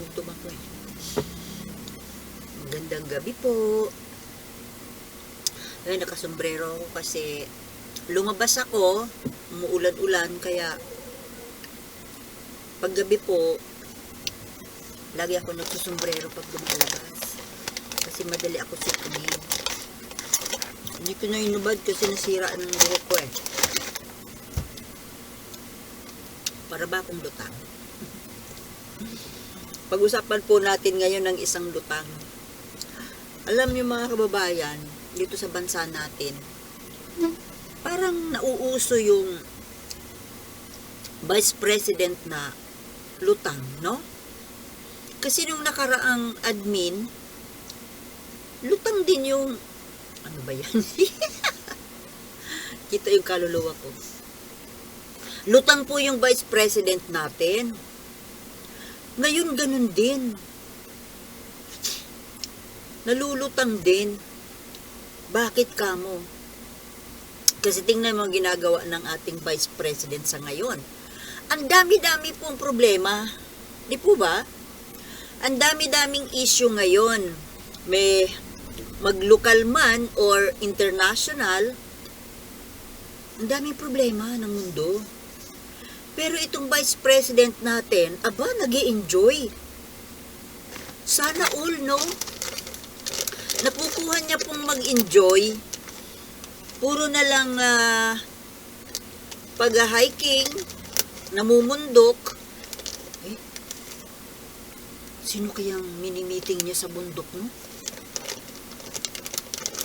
akong tumakbo eh. Magandang gabi po. Ay, nakasombrero ako kasi lumabas ako, umuulan-ulan, kaya paggabi po, lagi ako nagsusombrero pag lumalabas. Kasi madali ako sikunin. Hindi ko na inubad kasi nasira ng buhok ko eh. Para ba akong lutang? Pag-usapan po natin ngayon ng isang lutang. Alam niyo mga kababayan, dito sa bansa natin, parang nauuso yung vice president na lutang, no? Kasi nung nakaraang admin, lutang din yung, ano ba yan? Kita yung kaluluwa ko. Lutang po yung vice president natin. Ngayon ganun din. Nalulutang din. Bakit kamo? Kasi tingnan mo ang ginagawa ng ating vice president sa ngayon. Ang dami-dami pong problema. Di po ba? Ang dami-daming issue ngayon. May maglokal man or international, ang daming problema ng mundo. Pero itong vice president natin, aba, nag enjoy Sana all, no? Nakukuha niya pong mag-enjoy. Puro na lang ah, pag-hiking, namumundok. Eh, sino kayang mini-meeting niya sa bundok, no?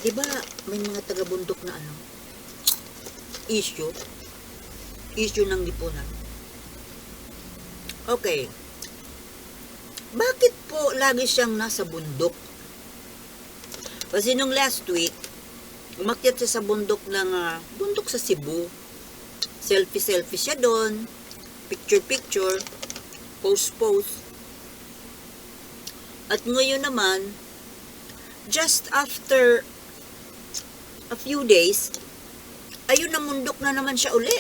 Diba, may mga taga-bundok na ano, issue, issue ng lipunan. Okay. Bakit po lagi siyang nasa bundok? Kasi nung last week, umakyat siya sa bundok ng, ah, bundok sa Cebu. Selfie-selfie siya doon. Picture-picture. Post-post. At ngayon naman, just after a few days, ayun namundok na naman siya uli.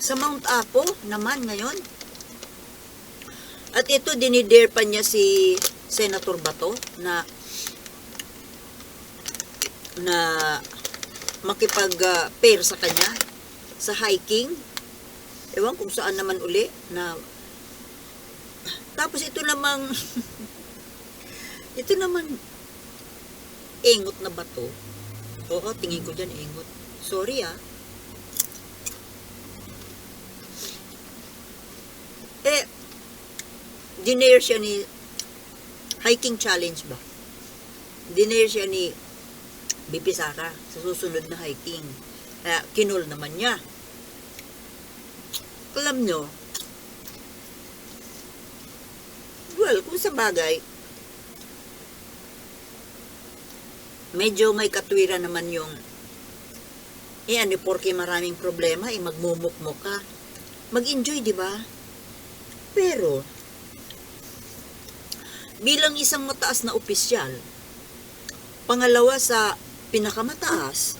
Sa Mount Apo naman ngayon. At ito, dinidare pa niya si Senator Bato na na makipag-pair sa kanya sa hiking. Ewan kung saan naman uli na tapos ito namang ito naman ingot na bato. Oo, tingin ko dyan ingot. Sorry ah. Eh, dinare siya ni hiking challenge ba? Dinare siya ni BP sa susunod na hiking. Kaya kinul naman niya. Alam nyo, well, kung sa bagay, medyo may katwiran naman yung eh ano, porke maraming problema, eh magmumukmo ka. Mag-enjoy, di ba? Pero, bilang isang mataas na opisyal, pangalawa sa pinakamataas,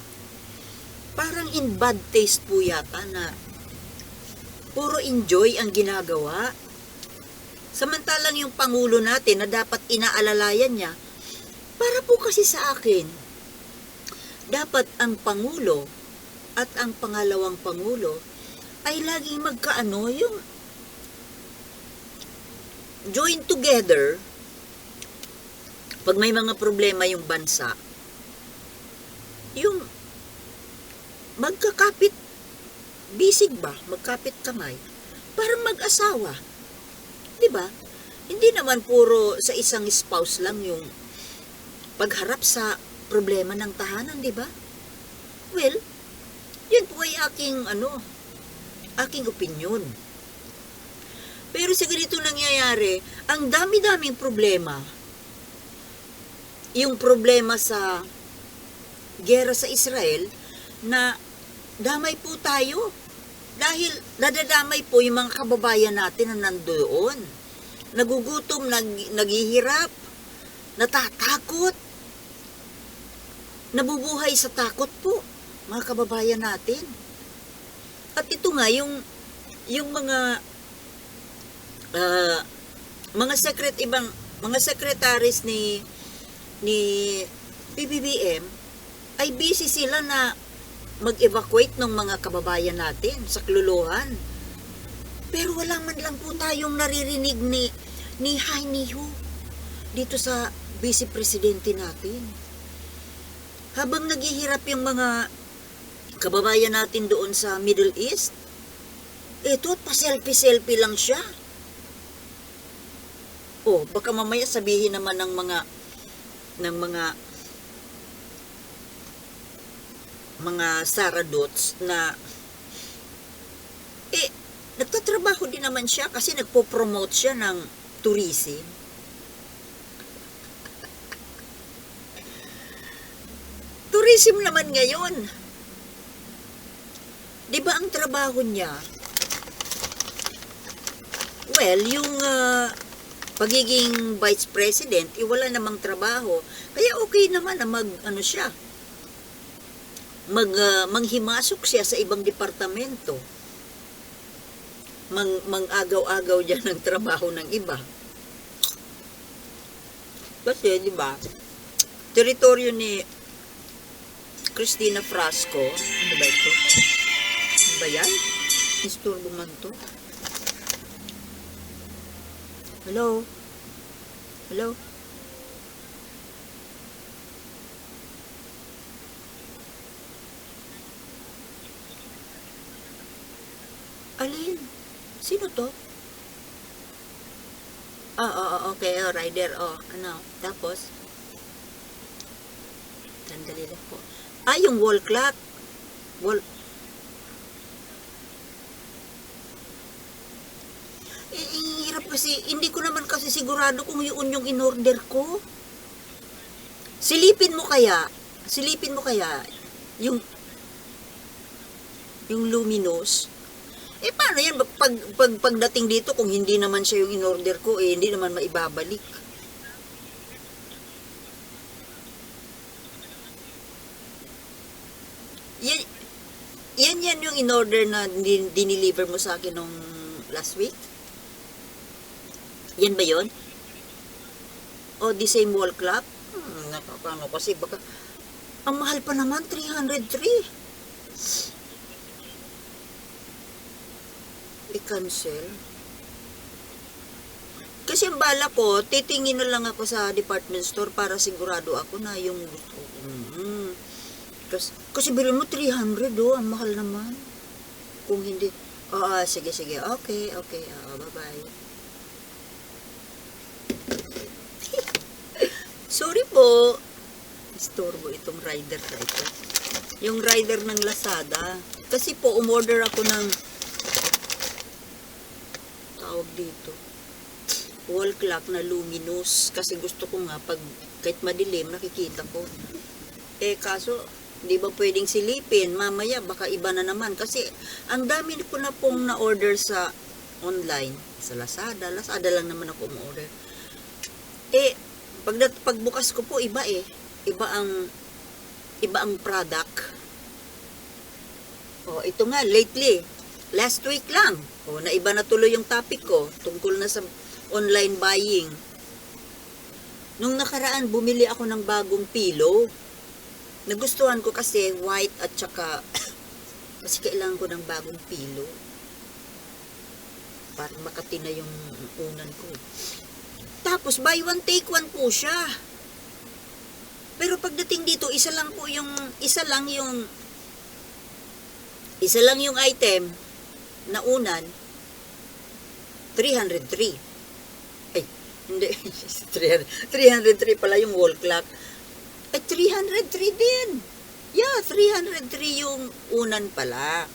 parang in bad taste po yata na puro enjoy ang ginagawa. Samantalang yung Pangulo natin na dapat inaalalayan niya, para po kasi sa akin, dapat ang Pangulo at ang pangalawang Pangulo ay laging magkaano yung join together pag may mga problema yung bansa, yung magkakapit bisig ba, magkapit kamay, para mag-asawa. Di ba? Hindi naman puro sa isang spouse lang yung pagharap sa problema ng tahanan, di ba? Well, yun po ay aking, ano, aking opinion. Pero sa ganito nangyayari, ang dami-daming problema. Yung problema sa gera sa Israel na damay po tayo. Dahil nadadamay po yung mga kababayan natin na nandoon. Nagugutom, nag, naghihirap, natatakot, nabubuhay sa takot po, mga kababayan natin. At ito nga, yung, yung mga ah, mga secret ibang mga secretaries ni ni PBBM ay busy sila na mag-evacuate ng mga kababayan natin sa kluluhan. Pero wala man lang po tayong naririnig ni ni Hai Niho dito sa vice presidente natin. Habang naghihirap yung mga kababayan natin doon sa Middle East, eto, pa-selfie-selfie lang siya. Oh, baka mamaya sabihin naman ng mga ng mga mga saradots na eh nagtatrabaho din naman siya kasi nagpo-promote siya ng tourism. Tourism naman ngayon. 'Di ba ang trabaho niya? Well, yung ah, pagiging vice president, eh, wala namang trabaho. Kaya okay naman na mag, ano siya, mag, ah, manghimasok siya sa ibang departamento. Mang, mang-agaw-agaw dyan ng trabaho ng iba. Kasi, di ba, teritoryo ni Christina Frasco, ano ba ito? Ano ba yan? Isturbo man to. Hello? Hello? Alin? Sino to? Ah, oh, oh, okay. Oh, rider. Oh, ano? Tapos? Sandali lang po. Ah, yung wall clock. Wall... Eh, eh, hirap kasi, hindi ko naman kasi sigurado kung yun yung in-order ko. Silipin mo kaya, silipin mo kaya, yung, yung luminous. Eh, paano yan? Pag, pag, pagdating dito, kung hindi naman siya yung in-order ko, eh, hindi naman maibabalik. Yan, yan yan yung in-order na din- dineliver mo sa akin nung last week? Yan ba yon? O the same wall clock? Hmm, nakakano kasi baka ang mahal pa naman 303. I-cancel. Kasi ang bala ko, titingin na lang ako sa department store para sigurado ako na yung gusto ko. Mhm. Kasi, kasi bilhin mo 300 oh, ang mahal naman. Kung hindi, oo, sige, sige, okay, okay, ah, bye-bye. Sorry po. Istorbo itong rider ito. Yung rider ng Lazada. Kasi po, umorder ako ng tawag dito. Wall clock na luminous. Kasi gusto ko nga, pag kahit madilim, nakikita ko. Eh, kaso, di ba pwedeng silipin? Mamaya, baka iba na naman. Kasi, ang dami ko na pong na-order sa online. Sa Lazada. Lazada lang naman ako umorder. Eh, pag pagbukas ko po iba eh. Iba ang iba ang product. Oh, ito nga lately. Last week lang. Oh, naiba na tuloy yung topic ko tungkol na sa online buying. Nung nakaraan bumili ako ng bagong pillow. Nagustuhan ko kasi white at saka kasi kailangan ko ng bagong pillow. Para makati na yung unan ko. Tapos, buy one, take one po siya. Pero pagdating dito, isa lang po yung, isa lang yung, isa lang yung item na unan, 303. Ay, hindi, 300, 303 pala yung wall clock. Ay, 303 din. Yeah, 303 yung unan pala.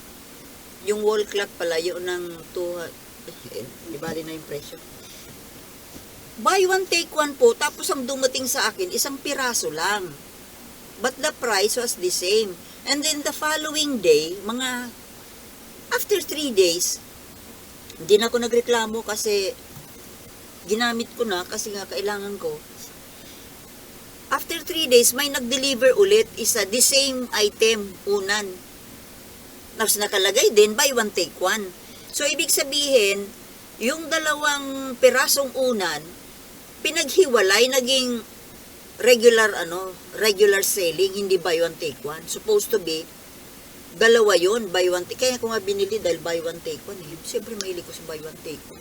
Yung wall clock pala, yun ng 2, eh, di bali na yung presyo buy one take one po tapos ang dumating sa akin isang piraso lang. But the price was the same. And then the following day mga after three days hindi na ako nagreklamo kasi ginamit ko na kasi nga kailangan ko. After three days may nag-deliver ulit isa the same item unan. Tapos nakalagay din buy one take one. So ibig sabihin yung dalawang pirasong unan, pinaghiwalay, naging regular ano, regular selling, hindi buy one take one. Supposed to be dalawa yon buy one take. Kaya ko nga binili dahil buy one take one eh. Siyempre mahilig ko sa buy one take one.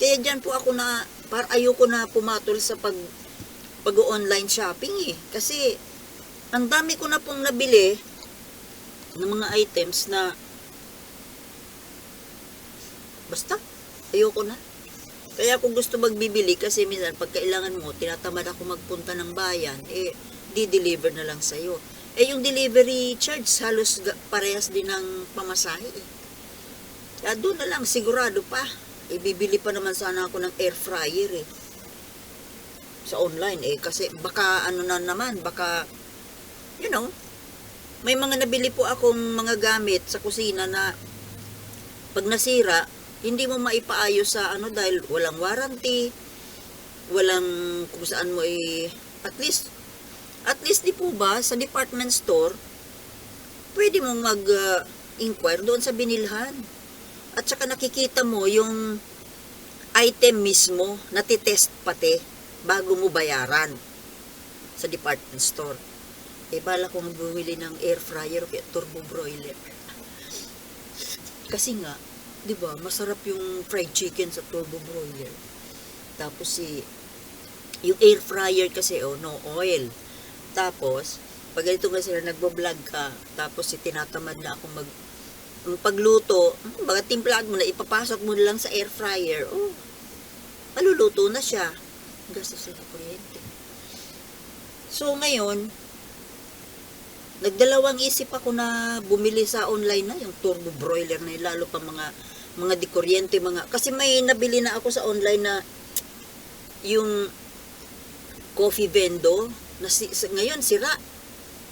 Kaya dyan po ako na, par ayoko na pumatol sa pag pag-online shopping eh. Kasi ang dami ko na pong nabili ng mga items na basta ayoko na. Kaya kung gusto magbibili kasi minsan pag kailangan mo, tinatamad ako magpunta ng bayan, eh di-deliver na lang sa'yo. Eh yung delivery charge halos parehas din ng pamasahe eh. Kaya doon na lang sigurado pa. Ibibili pa naman sana ako ng air fryer eh. Sa online eh kasi baka ano na naman, baka you know, may mga nabili po akong mga gamit sa kusina na pag nasira, hindi mo maipaayos sa ano dahil walang warranty, walang kung saan mo i at least at least di po ba sa department store pwede mong mag uh, inquire doon sa binilhan. At saka nakikita mo yung item mismo, natitest pati bago mo bayaran sa department store. Eh, bala kong bumili ng air fryer o turbo broiler. Kasi nga, di ba, masarap yung fried chicken sa turbo broiler. Tapos si, yung air fryer kasi, oh, no oil. Tapos, pag ganito nga sila nagbo-vlog ka, tapos si tinatamad na ako mag, pagluto, hmm, baga timplahan mo na, ipapasok mo na lang sa air fryer, oh, maluluto na siya. Gastos sa kuryente. So, ngayon, nagdalawang isip ako na bumili sa online na yung turbo broiler na lalo pa mga mga dikuryente mga kasi may nabili na ako sa online na yung coffee vendo na si, ngayon sira.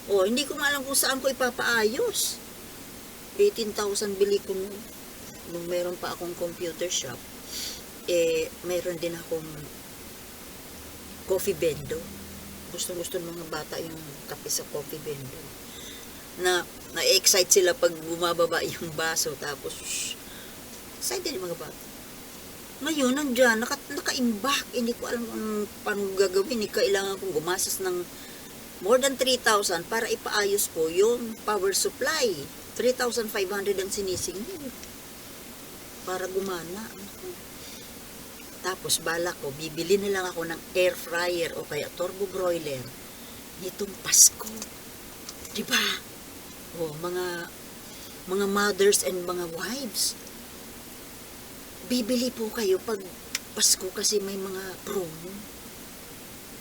Oh hindi ko alam kung saan ko ipapaayos. 18,000 bili ko nung, nung meron pa akong computer shop eh meron din akong coffee bendo gusto gusto ng mga bata yung kape sa coffee bendo na na-excite sila pag bumababa yung baso tapos excited yung mga bata. Ngayon nandiyan naka, naka-imbak. Hindi ko alam kung paano gagawin. Eh, kailangan kong gumastos ng more than 3,000 para ipaayos ko yung power supply. 3,500 ang sinisingil. Para gumana tapos bala ko, bibili na lang ako ng air fryer o kaya turbo broiler nitong Pasko. Di ba? O, mga mga mothers and mga wives. Bibili po kayo pag Pasko kasi may mga promo.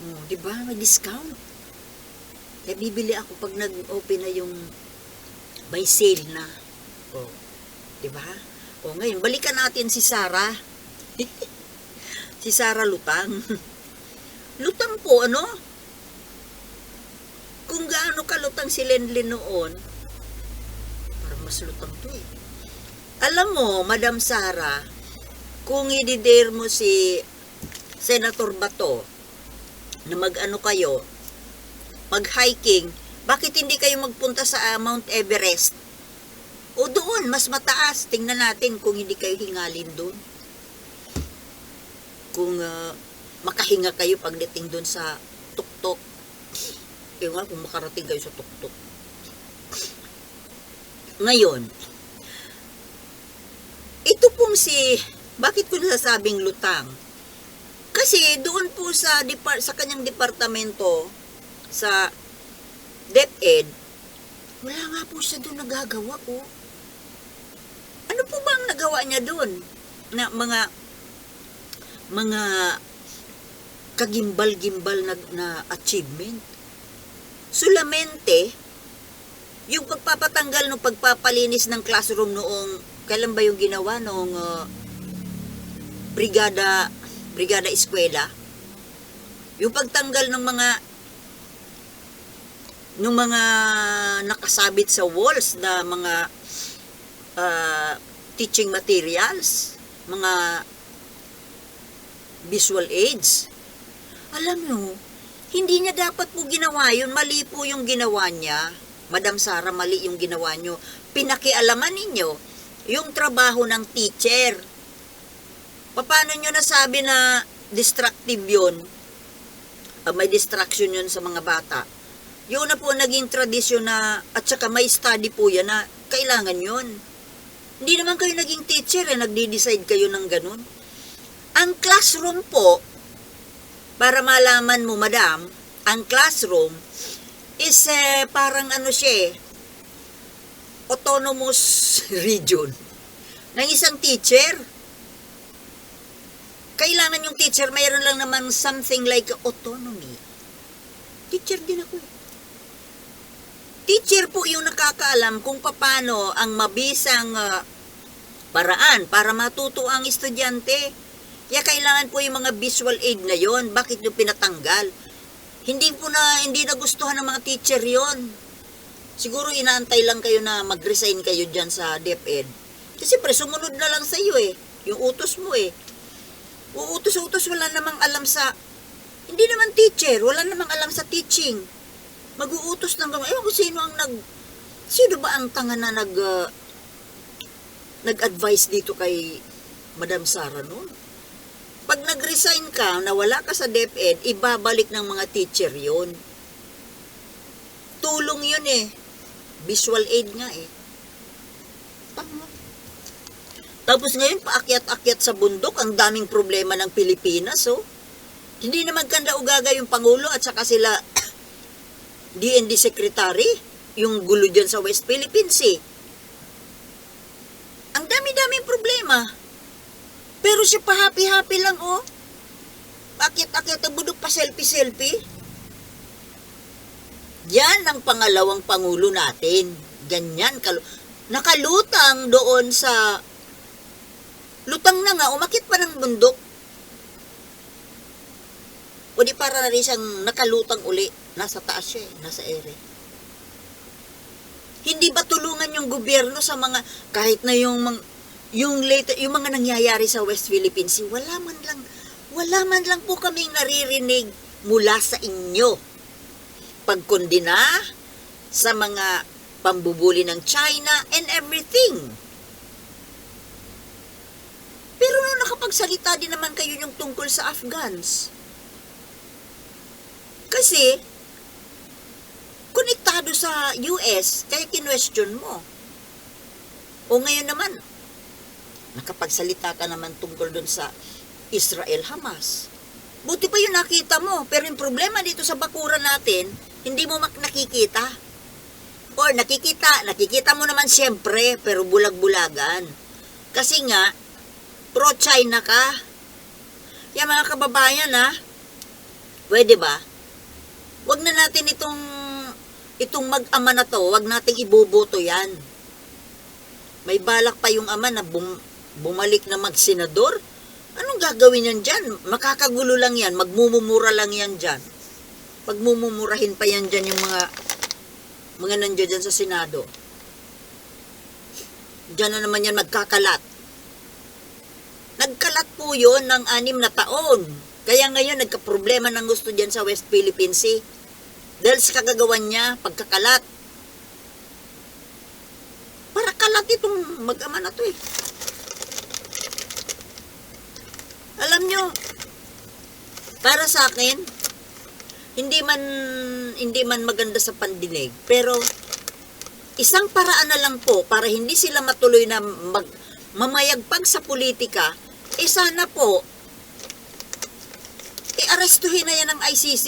O, di ba? May discount. Kaya bibili ako pag nag-open na yung may sale na. O, di ba? O, ngayon, balikan natin si Sarah. si Sarah Lutang. Lutang po, ano? Kung gaano kalutang si Lenlen noon, parang mas lutang to eh. Alam mo, Madam Sara, kung i-dare mo si Senator Bato na mag-ano kayo, mag-hiking, bakit hindi kayo magpunta sa ah, Mount Everest? O doon, mas mataas. Tingnan natin kung hindi kayo hingalin doon kung ah, makahinga kayo pagdating doon sa tuktok. Yung nga, kung makarating kayo sa tuktok. Ngayon, ito pong si, bakit ko nasasabing lutang? Kasi doon po sa, depart, sa kanyang departamento, sa DepEd, wala nga po siya doon nagagawa ko. Ano po ba ang nagawa niya doon? Na mga mga kagimbal-gimbal na, na achievement. Solamente, yung pagpapatanggal ng pagpapalinis ng classroom noong, kailan ba yung ginawa noong uh, brigada, brigada eskwela? Yung pagtanggal ng mga ng mga nakasabit sa walls na mga uh, teaching materials, mga visual aids. Alam nyo, hindi niya dapat po ginawa yun. Mali po yung ginawa niya. Madam Sara, mali yung ginawa nyo. Pinakialaman ninyo yung trabaho ng teacher. Paano nyo nasabi na destructive yun? Ah, may distraction yun sa mga bata. Yun na po naging tradisyon na, at saka may study po yan na kailangan yun. Hindi naman kayo naging teacher eh, nagdi-decide kayo ng ganun. Ang classroom po, para malaman mo madam, ang classroom is eh, parang ano siya eh, autonomous region ng isang teacher. Kailangan yung teacher, mayroon lang naman something like autonomy. Teacher din ako. eh. Teacher po yung nakakaalam kung paano ang mabisang ah, paraan para matuto ang estudyante. Kaya kailangan po yung mga visual aid na yon. Bakit yung pinatanggal? Hindi po na, hindi na gustuhan ng mga teacher yon. Siguro inaantay lang kayo na mag-resign kayo dyan sa DepEd. Kasi pre, sumunod na lang sa iyo eh. Yung utos mo eh. Uutos-utos, wala namang alam sa... Hindi naman teacher, wala namang alam sa teaching. Mag-uutos lang kami. Ewan ko sino ang nag... Sino ba ang tanga na nag... ah, nag-advise dito kay Madam Sara noon? Pag nag-resign ka, nawala ka sa DepEd, ibabalik ng mga teacher yon. Tulong yun eh. Visual aid nga eh. Tama. Tapos ngayon, paakyat-akyat sa bundok, ang daming problema ng Pilipinas, oh. Hindi naman kanda ugaga yung Pangulo at saka sila DND Secretary, yung gulo dyan sa West Philippines, eh. Ang dami-daming problema. Pero siya pa happy-happy lang, oh. Akyat-akyat ang bundok pa selfie-selfie. Yan ang pangalawang pangulo natin. Ganyan. Kal- nakalutang doon sa... Lutang na nga, umakit pa ng bundok. O di para na rin siyang nakalutang uli. Nasa taas siya eh, nasa ere. Hindi ba tulungan yung gobyerno sa mga, kahit na yung mga, yung late, yung mga nangyayari sa West Philippines Sea, wala man lang, wala man lang po kaming naririnig mula sa inyo pagkondina sa mga pambubuli ng China and everything. Pero nung nakapagsalita din naman kayo yung tungkol sa Afghans. Kasi, konektado sa US, kaya kinwestiyon mo. O ngayon naman, nakapagsalita ka naman tungkol dun sa Israel-Hamas. Buti pa yung nakita mo, pero yung problema dito sa bakura natin, hindi mo mak- nakikita. Or nakikita, nakikita mo naman siyempre, pero bulag-bulagan. Kasi nga, pro-China ka. Kaya mga kababayan ha, pwede ba? Huwag na natin itong, itong mag-ama na to, huwag nating iboboto yan. May balak pa yung ama na bum- bumalik na mag-senador. Anong gagawin yan dyan? Makakagulo lang yan, magmumumura lang yan dyan. Pagmumumurahin pa yan dyan yung mga mga nandiyan dyan sa Senado. Diyan na naman yan magkakalat. Nagkalat po yon ng anim na taon. Kaya ngayon nagka-problema ng gusto dyan sa West Philippine Sea. Dahil sa kagagawan niya, pagkakalat. Para kalat itong mag-ama na to eh. Alam nyo, para sa akin, hindi man hindi man maganda sa pandinig, pero isang paraan na lang po para hindi sila matuloy na mag, mamayagpag sa politika, eh sana po i-arestuhin na yan ng ICC.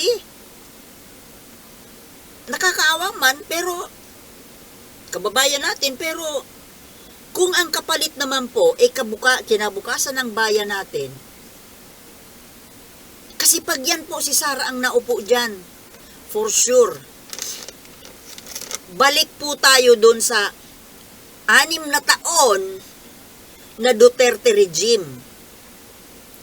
Nakakaawa man, pero kababayan natin, pero kung ang kapalit naman po, eh kabuka, kinabukasan ng bayan natin, kasi pag yan po si Sara ang naupo dyan, for sure, balik po tayo doon sa anim na taon na Duterte regime.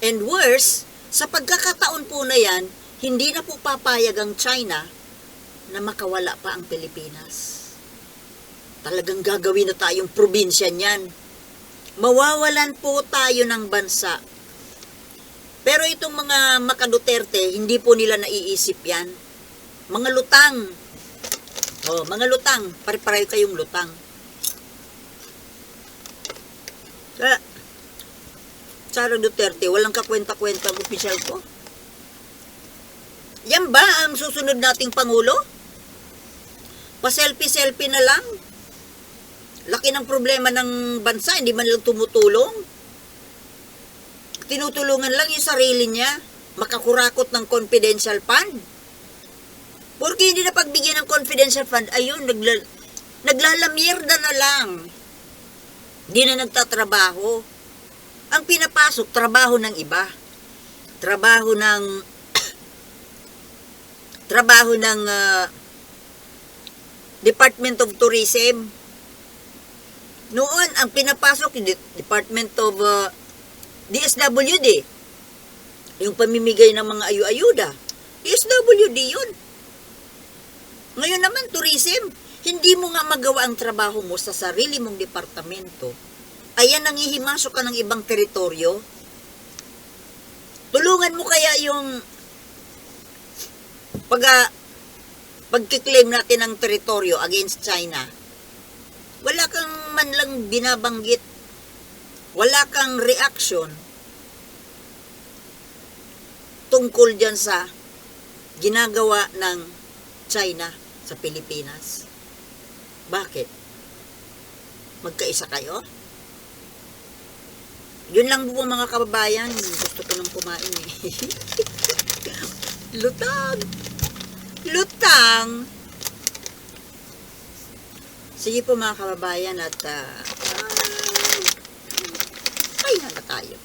And worse, sa pagkakataon po na yan, hindi na po papayag ang China na makawala pa ang Pilipinas. Talagang gagawin na tayong probinsya niyan. Mawawalan po tayo ng bansa pero itong mga makaduterte, hindi po nila naiisip yan. Mga lutang. Oh, mga lutang. Pare-pareho kayong lutang. Sa, Sara Duterte, walang kakwenta-kwenta ang opisyal ko. Yan ba ang susunod nating Pangulo? Pa-selfie-selfie na lang? Laki ng problema ng bansa, hindi man lang tumutulong. Tinutulungan lang yung sarili niya, makakurakot ng confidential fund. Porque hindi na pagbigyan ng confidential fund, ayun, nagla, naglalamierda na lang. Hindi na nagtatrabaho. Ang pinapasok, trabaho ng iba. Trabaho ng trabaho ng ah, Department of Tourism. Noon, ang pinapasok Department of ah, DSWD. Yung pamimigay ng mga ayu-ayuda. DSWD yun. Ngayon naman, tourism. Hindi mo nga magawa ang trabaho mo sa sarili mong departamento. Ayan, nangihimasok ka ng ibang teritoryo. Tulungan mo kaya yung pag ah, pagkiklaim natin ng teritoryo against China. Wala kang man lang binabanggit. Wala kang reaction tungkol dyan sa ginagawa ng China sa Pilipinas. Bakit? Magkaisa kayo? Yun lang po mga kababayan. Gusto ko nang kumain eh. Lutang! Lutang! Sige po mga kababayan at uh, ay na tayo.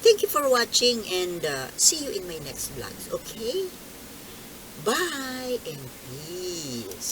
Thank you for watching and uh, see you in my next vlogs, okay? Bye and peace!